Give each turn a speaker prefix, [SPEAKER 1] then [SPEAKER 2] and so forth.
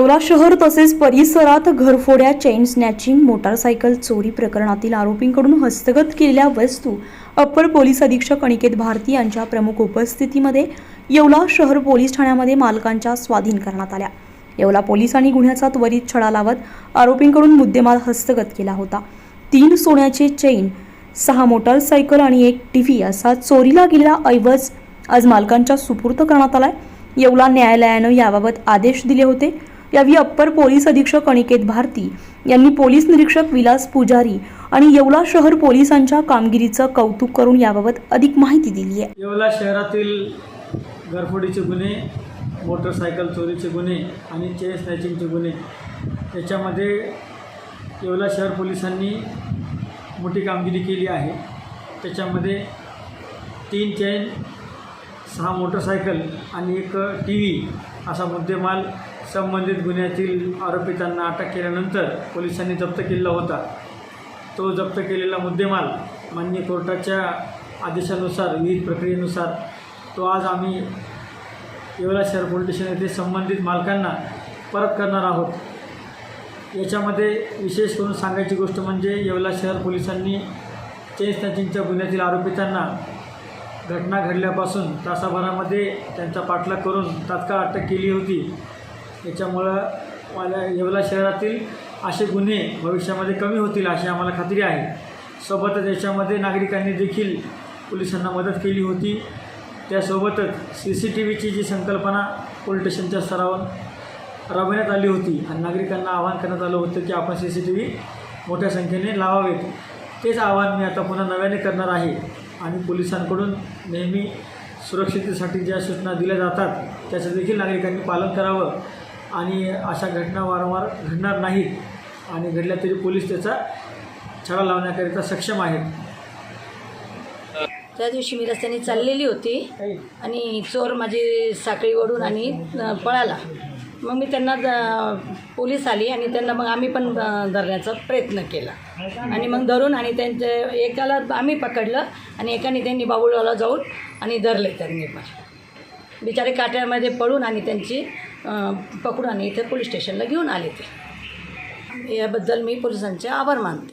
[SPEAKER 1] येवला शहर तसेच परिसरात घरफोड्या चेन स्नॅचिंग मोटारसायकल चोरी प्रकरणातील आरोपींकडून हस्तगत केलेल्या वस्तू अप्पर पोलीस अधीक्षक अनिकेत भारती यांच्या प्रमुख उपस्थितीमध्ये येवला शहर पोलीस ठाण्यामध्ये मालकांच्या स्वाधीन करण्यात आल्या. येवला पोलिसांनी गुन्ह्याचा त्वरित छडा लावत आरोपींकडून मुद्देमाल हस्तगत केला होता. तीन सोन्याचे चेन सहा मोटारसायकल आणि एक टीव्ही असा चोरीला गेलेला ऐवज आज मालकांच्या सुपूर्त करण्यात आलाय. येवला न्यायालयानं याबाबत आदेश दिले होते. यावेळी अप्पर पोलीस अधीक्षक अनिकेत भारती यांनी पोलीस निरीक्षक विलास पुजारी आणि येवला शहर पोलिसांच्या कामगिरीचं कौतुक करून याबाबत अधिक माहिती दिली आहे.
[SPEAKER 2] येवला शहरातील घरफोडीचे गुन्हे मोटरसायकल चोरीचे गुन्हे आणि चेन स्नॅचिंगचे गुन्हे याच्यामध्ये येवला शहर पोलिसांनी मोठी कामगिरी केली आहे. त्याच्यामध्ये तीन चेन सहा मोटरसायकल आणि एक टी व्ही असा मुद्देमाल संबंधित गुन्ह्यातील आरोपितांना अटक केल्यानंतर पोलिसांनी जप्त केलेला होता. तो जप्त केलेला मुद्देमाल मान्य कोर्टाच्या आदेशानुसार विविध प्रक्रियेनुसार तो आज आम्ही येवला शहर पोलीस स्टेशन येथे संबंधित मालकांना परत करणार आहोत. याच्यामध्ये विशेष करून सांगायची गोष्ट म्हणजे येवला शहर पोलिसांनी चेन स्नॅचिंगच्या गुन्ह्यातील आरोपितांना घटना घडल्यापासून तासाभरामध्ये त्यांचा पाठलाग करून तात्काळ अटक केली होती. याच्यामुळं माझ्या येवला शहरातील असे गुन्हे भविष्यामध्ये कमी होतील अशी आम्हाला खात्री आहे. सोबतच याच्यामध्ये नागरिकांनी देखील पोलिसांना मदत केली होती. त्यासोबतच सी सी टी व्हीची जी संकल्पना पोलीस स्टेशनच्या स्तरावर राबवण्यात आली होती आणि नागरिकांना आवाहन करण्यात आलं होतं की आपण सी सी टी व्ही मोठ्या संख्येने लावावेत. तेच आवाहन मी आता पुन्हा नव्याने करणार आहे. आणि पोलिसांकडून नेहमी सुरक्षितेसाठी ज्या सूचना दिल्या जातात त्याचं देखील नागरिकांनी पालन करावं. आणि अशा घटना वारंवार घडणार नाहीत. आणि घडल्या तरी पोलीस त्याचा छडा लावण्याकरिता सक्षम आहेत.
[SPEAKER 3] त्या दिवशी मी रस्त्याने चाललेली होती आणि चोर माझी साखळी ओढून आणि पळाला. मग मी त्यांना पोलीस आली आणि त्यांना मग आम्ही पण धरण्याचा प्रयत्न केला. आणि मग धरून आणि त्यांचे एकाला आम्ही पकडलं आणि एकाने त्यांनी बाबुळवाला जाऊन आणि धरले त्यांनी पण. बिचारे काट्यामध्ये पळून आणि त्यांची पकडून आणि इथे पोलीस स्टेशनला घेऊन आले ते. याबद्दल मी पोलिसांचे आभार मानते.